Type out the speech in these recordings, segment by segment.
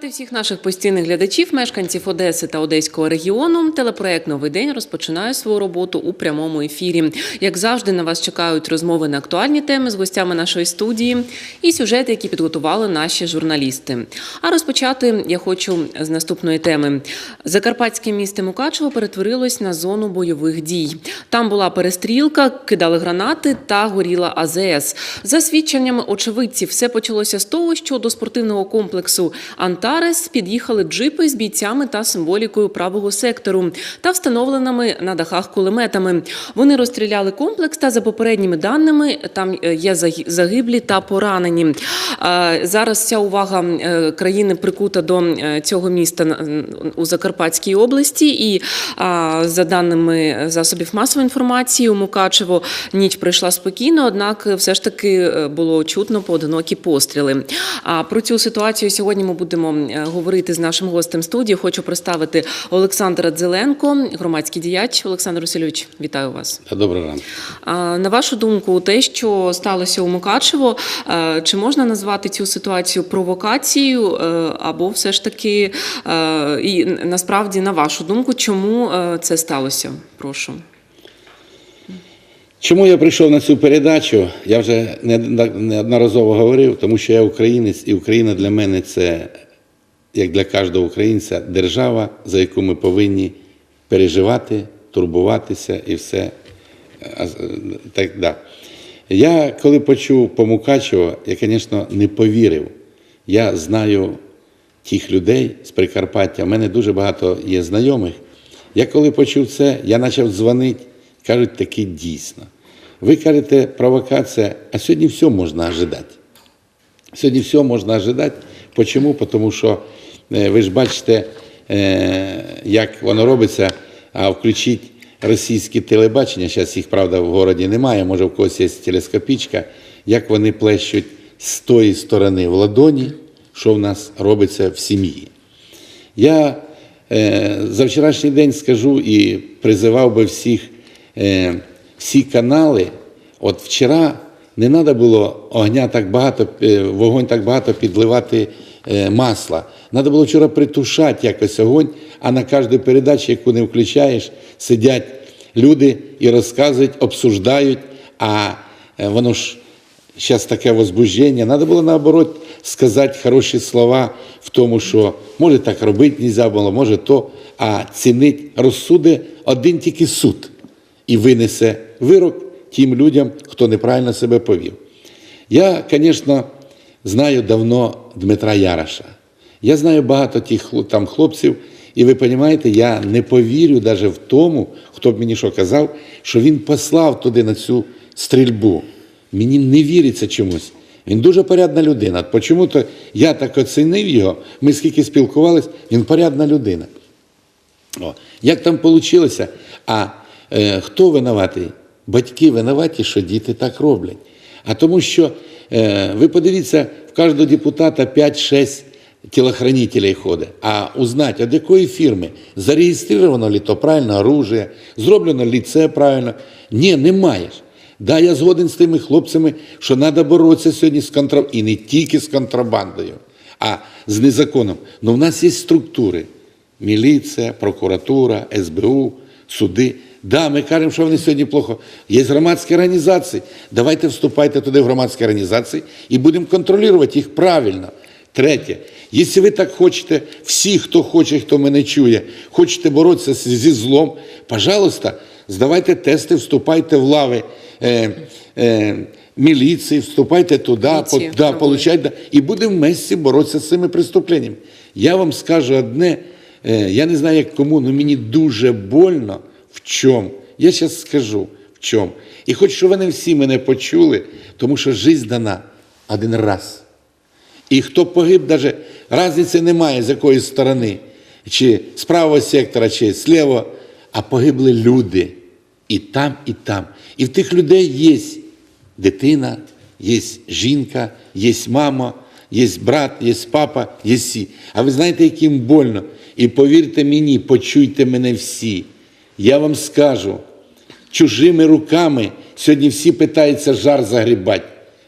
вітати всіх наших постійних глядачів, мешканців Одеси та Одеського регіону. Телепроект Новий день розпочинає свою роботу у прямому ефірі. Як завжди, на вас чекають розмови на актуальні теми з гостями нашої студії і сюжети, які підготували наші журналісти. А розпочати я хочу з наступної теми. Закарпатське місто Мукачево перетворилось на зону бойових дій. Там була перестрілка, кидали гранати та горіла АЗС. За свідченнями очевидців, все почалося з того, що до спортивного комплексу Антарес під'їхали джипи з бійцями та символікою правого сектору та встановленими на дахах кулеметами. Вони розстріляли комплекс та за попередніми даними там е, є загиблі та поранені. Зараз вся увага е, країни прикута до е, цього міста у Закарпатській області. І за даними засобів масової інформації, у Мукачево ніч пройшла спокійно, однак все ж таки було чутно поодинокі постріли. А про цю ситуацію сьогодні ми будемо говорити з нашим гостем студії. Хочу представити Олександра Дзеленко, громадський діяч. Олександр Васильович, вітаю вас. Та добрий ранок. На вашу думку, те, що сталося у Мукачево, е, чи можна назвати цю ситуацію провокацією, е, або все ж таки, е, і насправді, на вашу думку, чому е, це сталося? Прошу. Чому я прийшов на цю передачу? Я вже не- неодноразово говорив, тому що я українець, і Україна для мене це, як для кожного українця, держава, за яку ми повинні переживати, турбуватися і все. Так, да. Я коли почув по Мукачево, я, звісно, не повірив. Я знаю тих людей з Прикарпаття. У мене дуже багато є знайомих. Я коли почув це, я почав дзвонити, кажуть, таки дійсно. Ви кажете, провокація, а сьогодні все можна ожидати. Сьогодні все можна ожидати. Почому? Тому що е, ви ж бачите, е, як воно робиться, а включіть російське телебачення, зараз їх, правда, в городі немає, може в когось є телескопічка, як вони плещуть з тої сторони в ладоні, що в нас робиться в сім'ї. Я е, за вчорашній день скажу і призивав би всіх, всі канали. От вчора не треба було огня так багато, е, вогонь так багато підливати е, масла. Треба було вчора притушати якось огонь, а на кожній передачі, яку не включаєш, сидять люди і розказують, обсуждають, а е, воно ж зараз таке возбуждення. Треба було наоборот сказати хороші слова в тому, що може так робити не було, може то, а цінить розсуде один тільки суд і винесе вирок тим людям, хто неправильно себе повів. Я, звісно, знаю давно Дмитра Яроша. Я знаю багато тих там хлопців, і ви розумієте, я не повірю навіть в тому, хто б мені що казав, що він послав туди на цю стрільбу. Мені не віриться чомусь. Він дуже порядна людина. Чому-то я так оцінив його, ми скільки спілкувалися, він порядна людина. О, як там вийшло? А е, хто винуватий? Батьки винуваті, що діти так роблять. А тому що, е, ви подивіться, в кожного депутата 5-6 тілохранителей ходить. А узнати, від якої фірми зареєстровано ли то правильно оружие, зроблено ли це правильно. Ні, не маєш. Да, я згоден з тими хлопцями, що треба боротися сьогодні з контрабандою. І не тільки з контрабандою, а з незаконом. Ну в нас є структури. Міліція, прокуратура, СБУ, суди. Да, ми кажемо, що вони сьогодні плохо. Є громадські організації. Давайте вступайте туди в громадські організації і будемо контролювати їх правильно. Третє, якщо ви так хочете, всі, хто хоче, хто мене чує, хочете боротися зі злом, пожалуйста, здавайте тести, вступайте в лави е, е, міліції, вступайте туди, по, да, получайте, і будемо вместе боротися з цими преступленнями. Я вам скажу одне, е, я не знаю, як кому, але мені дуже больно в чому. Я зараз скажу в чому. І хочу, щоб вони всі мене почули, тому що життя дана один раз. І хто погиб, навіть різниці немає, з якої сторони, чи з правого сектора, чи з лівого, а погибли люди. І там, і там. І в тих людей є дитина, є жінка, є мама, є брат, є папа, є всі. А ви знаєте, яким больно? І повірте мені, почуйте мене всі. Я вам скажу, чужими руками сьогодні всі питаються жар загрібати.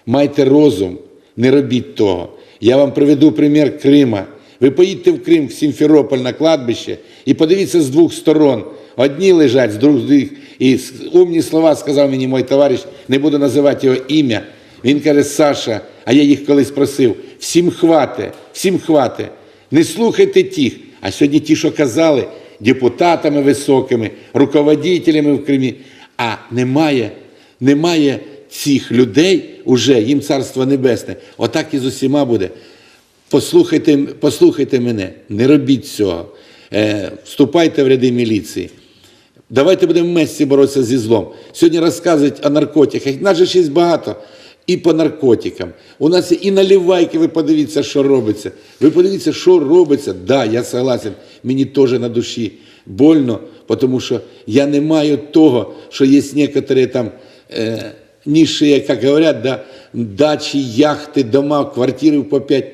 Майте розум, не робіть того. Я вам приведу примір Крима. Ви поїдьте в Крим, в Сімферополь на кладбище і подивіться з двох сторон. Одні лежать, з других. І умні слова сказав мені мій товариш, не буду називати його ім'я. Він каже, Саша, а я їх колись просив, всім хвате, всім хвате. Не слухайте тих. А сьогодні ті, що казали, депутатами високими, руководителями в Кримі. А немає, немає цих людей уже, їм царство небесне. Отак і з усіма буде. Послухайте, послухайте мене, не робіть цього. Е, вступайте в ряди міліції. Давайте будемо вместе боротися зі злом. Сьогодні розказують о наркотиках. Нас же ще є багато. І по наркотикам. У нас і наливайки, ви подивіться, що робиться. Ви подивіться, що робиться. Да, я согласен, мені теж на душі больно, тому що я не маю того, що є некоторі там е, ніші, як говорять, да, дачі, яхти, дома, квартири по п'ять.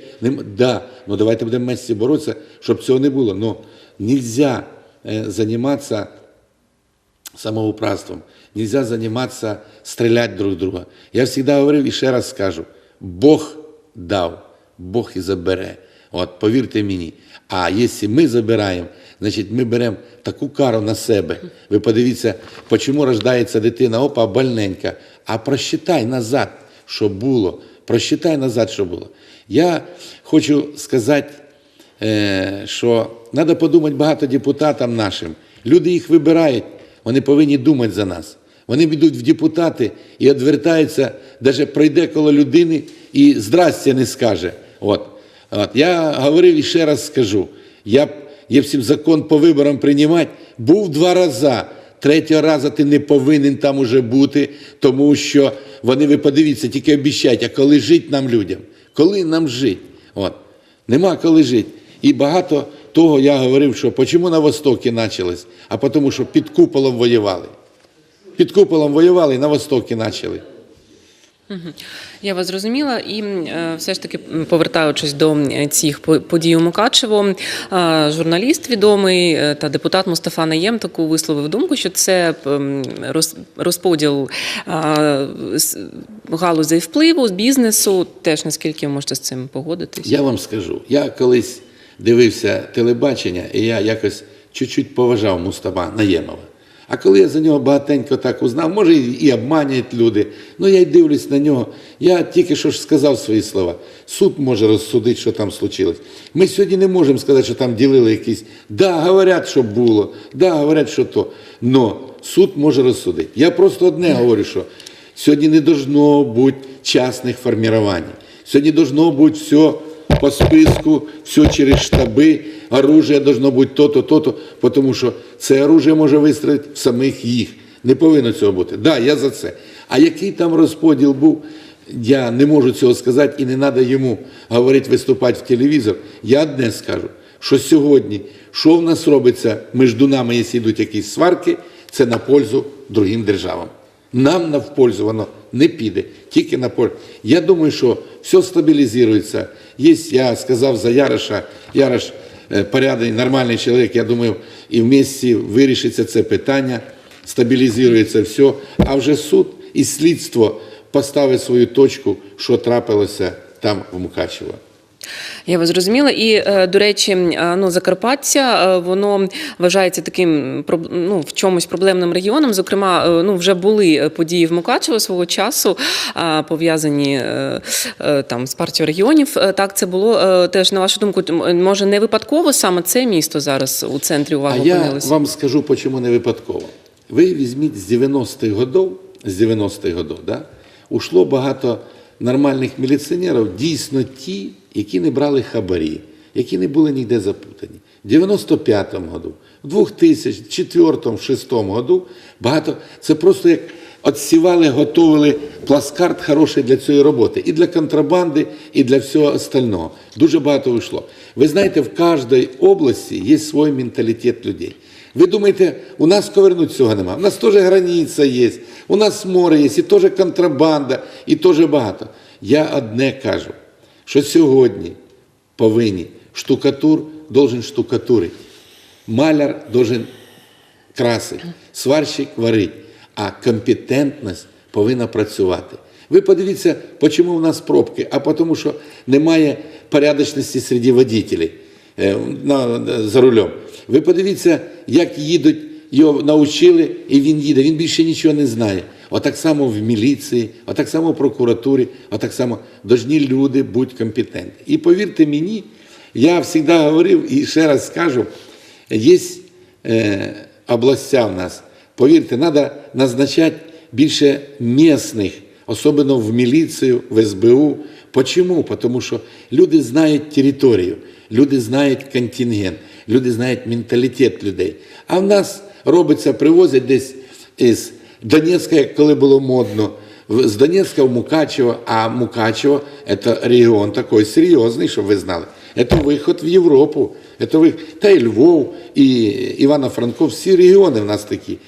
Да, ну давайте будемо вместе боротися, щоб цього не було. Но нельзя е, займатися самоуправством. Нельзя заниматься стрелять друг в друга. Я всегда говорив і ще раз скажу: Бог дав, Бог і забере. От, повірте мені. А якщо ми забираємо, значить ми беремо таку кару на себе. Ви подивіться, чому рождається дитина, опа, больненька. А просчитай назад, що було. Просчитай назад, що було. Я хочу сказати, що треба подумати багато депутатам нашим. Люди їх вибирають, вони повинні думати за нас. Вони йдуть в депутати і відвертаються, навіть пройде коло людини і здрастя не скаже. От. От. Я говорив і ще раз скажу: я, якщо б закон по виборам приймати, був два рази. Третього разу ти не повинен там уже бути, тому що вони, ви подивіться, тільки обіцяють, а коли жити нам людям? Коли нам жити? Нема коли жити. І багато того я говорив, що чому на Востокі почалось? А тому, що під куполом воювали. Під куполом воювали і на Востокі почали. Я вас зрозуміла, і е, все ж таки повертаючись до цих по- подій у Мукачево, е, журналіст відомий е, та депутат Мустафа Наєм таку висловив думку, що це розподіл галузей впливу з бізнесу. Теж наскільки ви можете з цим погодитись? Я вам скажу, я колись дивився телебачення, і я якось чуть-чуть поважав Мустафа Наємова. А коли я за нього багатенько так узнав, може і обманюють люди, ну я й дивлюсь на нього. Я тільки що ж сказав свої слова. Суд може розсудити, що там случилось. Ми сьогодні не можемо сказати, що там ділили якісь. Да, говорять, що було, да, говорять, що то. Но суд може розсудити. Я просто одне говорю, що сьогодні не должно бути частних формувань. Сьогодні должно бути все по списку, все через штаби, оружие должно бути то-то, то-то, тому що це оружие може вистрілити в самих їх. Не повинно цього бути. Так, да, я за це. А який там розподіл був, я не можу цього сказати і не треба йому говорити, виступати в телевізор. Я одне скажу, що сьогодні, що в нас робиться між нами, якщо йдуть якісь сварки, це на пользу другим державам. Нам на пользу воно не піде, тільки на пользу. Я думаю, що все стабілізується. Є, я сказав за Яроша, Ярош порядний, нормальний чоловік, я думаю, і в місті вирішиться це питання, стабілізується все, а вже суд і слідство поставить свою точку, що трапилося там в Мукачево. Я вас зрозуміла. І, е, до речі, ну, Закарпаття, е, воно вважається таким ну, в чомусь проблемним регіоном. Зокрема, е, ну, вже були події в Мукачево свого часу, пов'язані там з партією регіонів. Так, це було теж, на вашу думку, може не випадково саме це місто зараз у центрі А уваги я вам скажу, чому не випадково. Ви візьміть з 90-х годів, з 90-х годів, да, ушло багато нормальних міліціонерів, дійсно ті, які не брали хабарі, які не були ніде запутані. В 95-му году, в 2004 2006 году багато, це просто як отсівали, готували плацкарт хороший для цієї роботи. І для контрабанди, і для всього остального. Дуже багато вийшло. Ви знаєте, в кожній області є свій менталітет людей. Ви думаєте, у нас ковернуть цього нема? У нас теж границя є, у нас море є, і теж контрабанда, і теж багато. Я одне кажу, що сьогодні повинні штукатур должен штукатурити, маляр должен красить, сварщик варить, а компетентність повинна працювати. Ви подивіться, чому в нас пробки, а тому, що немає порядочності серед водителів. Е, на, за рулем. Ви подивіться, як їдуть, його навчили, і він їде. Він більше нічого не знає. Отак само в міліції, отак само в прокуратурі, отак само должні люди бути компетентні. І повірте мені, я завжди говорив і ще раз скажу, є е, областя в нас. Повірте, треба назначати більше місних, особливо в міліцію, в СБУ. Почому? Тому що люди знають територію, люди знають контингент, люди знають менталітет людей. А в нас робиться, привозять десь із Донецька, як коли було модно, з Донецька в Мукачево, а Мукачево – це регіон такий серйозний, щоб ви знали. Це виход в Європу, це виход, та й Львов, і Івано-Франко, всі регіони в нас такі.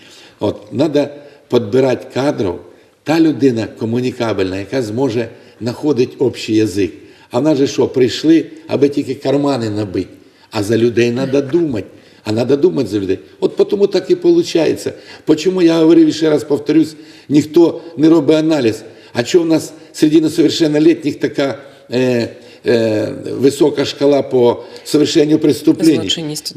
От, треба підбирати кадрів, та людина комунікабельна, яка зможе знаходити общий язик. А в нас же що, прийшли, аби тільки кармани набити. А за людей треба думати. А треба думати за людей. От тому так і виходить. Почому я говорив і ще раз повторюсь, ніхто не робить аналіз. А що в нас серед несовершеннолетніх така е, е, висока шкала по совершенню преступлень?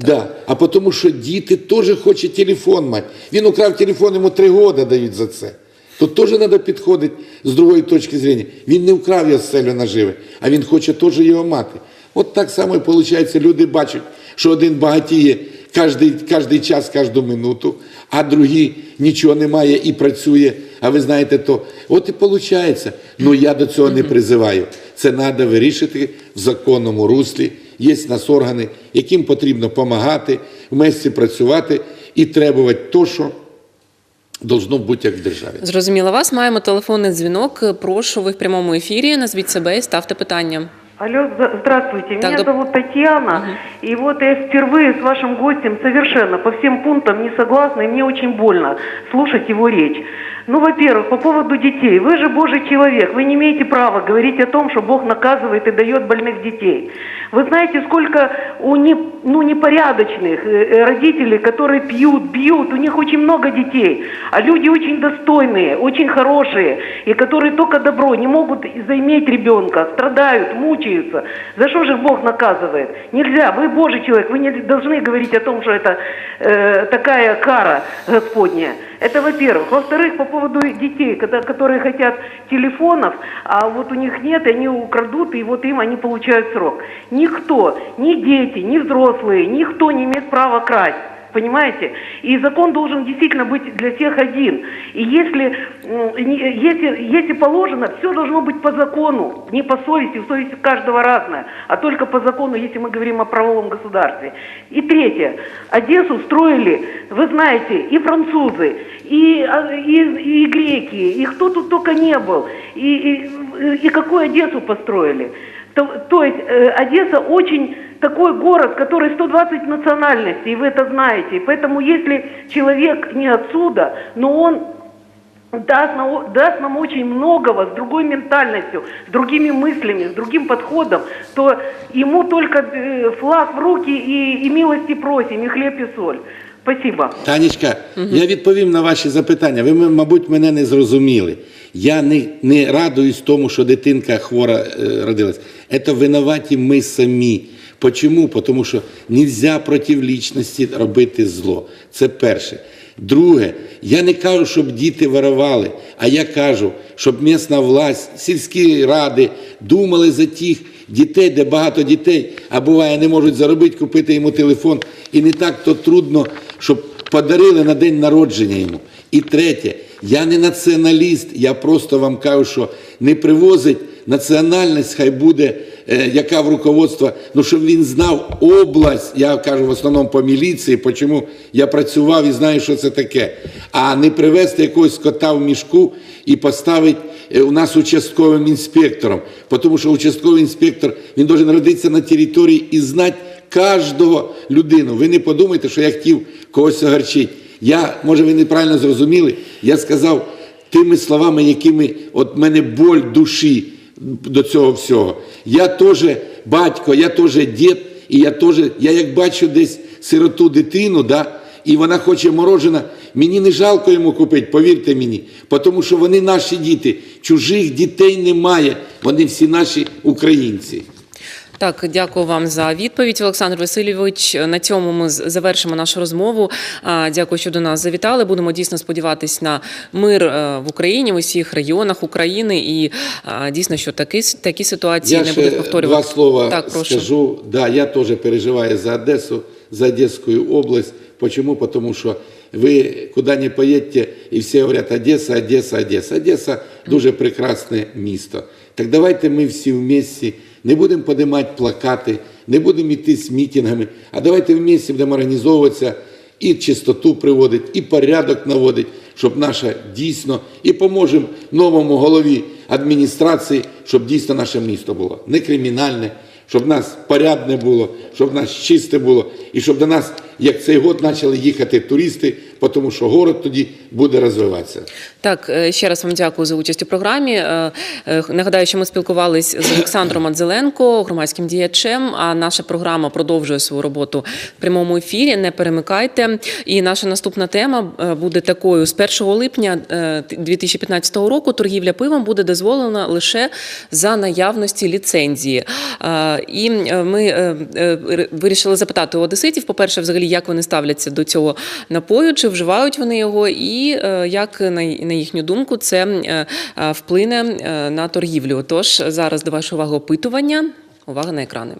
Да. А тому, що діти теж хочуть телефон мати. Він украв телефон, йому три роки дають за це. Тут теж треба підходити з другої точки зору. Він не вкрав його з селю наживи, а він хоче теж його мати. От так само і виходить, люди бачать, що один багатіє кожний час, кожну минуту, а другий нічого не має і працює. А ви знаєте, то от і виходить. Ну я до цього не призиваю. Це треба вирішити в законному руслі. Є нас органи, яким потрібно допомагати, вместе працювати і требувати то, що должно бути як в державі. Зрозуміло вас. Маємо телефонний дзвінок. Прошу, ви в прямому ефірі. Назвіть себе і ставте питання. Алло, за- здравствуйте. Так, Меня доп- зовут Татьяна. И вот я впервые с вашим гостем совершенно по всем пунктам не согласна, и мне очень больно слушать его речь. Ну, во-первых, по поводу детей. Вы же Божий человек, вы не имеете права говорить о том, что Бог наказывает и дает больных детей. Вы знаете, сколько у не, ну, непорядочных э, э, родителей, которые пьют, бьют, у них очень много детей, а люди очень достойные, очень хорошие, и которые только добро, не могут заиметь ребенка, страдают, мучаются. За что же Бог наказывает? Нельзя, вы Божий человек, вы не должны говорить о том, что это э, такая кара Господня. Это во-первых. Во-вторых, по поводу детей, когда, которые хотят телефонов, а вот у них нет, и они украдут, и вот им они получают срок. Никто, ни дети, ни взрослые, никто не имеет права красть. Понимаете? И закон должен действительно быть для всех один. И если, если, если положено, все должно быть по закону, не по совести, совесть у каждого разная, а только по закону, если мы говорим о правовом государстве. И третье. Одессу строили, вы знаете, и французы, и, а, и, и греки, и кто тут только не был. И, и, и какую Одессу построили. То, то есть э, Одесса очень такой город, который 120 национальностей, и вы это знаете. И поэтому если человек не отсюда, но он даст нам, даст нам очень многого с другой ментальностью, с другими мыслями, с другим подходом, то ему только э, флаг в руки и, и милости просим, и хлеб и соль. Спасибо. Танечка, я відповім на ваші запитання. Ви, м- мабуть, мене не зрозуміли. Я не, не радуюсь тому, що дитинка хвора е, родилась. Це винуваті ми самі. Почому? Тому що не можна проти лічності робити зло. Це перше. Друге, я не кажу, щоб діти воровали, а я кажу, щоб місна власть, сільські ради думали за тих дітей, де багато дітей, а буває, не можуть заробити, купити йому телефон. І не так то трудно, щоб подарили на день народження йому. І третє, я не націоналіст, я просто вам кажу, що не привозить національність, хай буде, яка в руководство, ну щоб він знав область, я кажу в основному по міліції, чому я працював і знаю, що це таке. А не привезти якогось кота в мішку і поставити е, у нас участковим інспектором. Тому що участковий інспектор він має родитися на території і знати кожного людину. Ви не подумайте, що я хотів когось огорчити. Я, може, ви неправильно зрозуміли, я сказав тими словами, якими от мене боль душі до цього всього. Я теж батько, я теж дід, і я теж, я як бачу десь сироту дитину, да, і вона хоче морожена, мені не жалко йому купити, повірте мені, тому що вони наші діти, чужих дітей немає, вони всі наші українці. Так, дякую вам за відповідь, Олександр Васильович. На цьому ми завершимо нашу розмову. Дякую, що до нас завітали. Будемо дійсно сподіватись на мир е, в Україні, в усіх регіонах України, і дійсно, що такі, такі ситуації Я не будуть повторювати. два слова Так, прошу. скажу. Да, я теж переживаю за Одесу, за Одесскую область. Почему? Потому что вы куда не поедете, и все говорят Одесса, Одесса, Одесса. Одесса дуже прекрасне місто. Так давайте ми всі вместе не будемо подимати плакати, не будемо йти з мітингами, а давайте вместе будемо організовуватися і чистоту приводить, і порядок наводить, щоб наша дійсно і поможемо новому голові адміністрації, щоб дійсно наше місто було не кримінальне, щоб в нас порядне було, щоб в нас чисте було, і щоб до нас, як цей год, почали їхати туристи, тому що город тоді буде розвиватися. Так, е, ще раз вам дякую за участь у програмі. Е, е, Нагадаю, що ми спілкувалися з Олександром Адзеленко, громадським діячем. А наша програма продовжує свою роботу в прямому ефірі. Не перемикайте. І наша наступна тема буде такою: з 1 липня е, 2015 року торгівля пивом буде дозволена лише за наявності ліцензії. І ми вирішили запитати у одеситів, по-перше, взагалі, як вони ставляться до цього напою, чи вживають вони його, і е, як на, їхню думку це е, е, вплине на торгівлю. Тож зараз до вашої уваги опитування. Увага на екрани.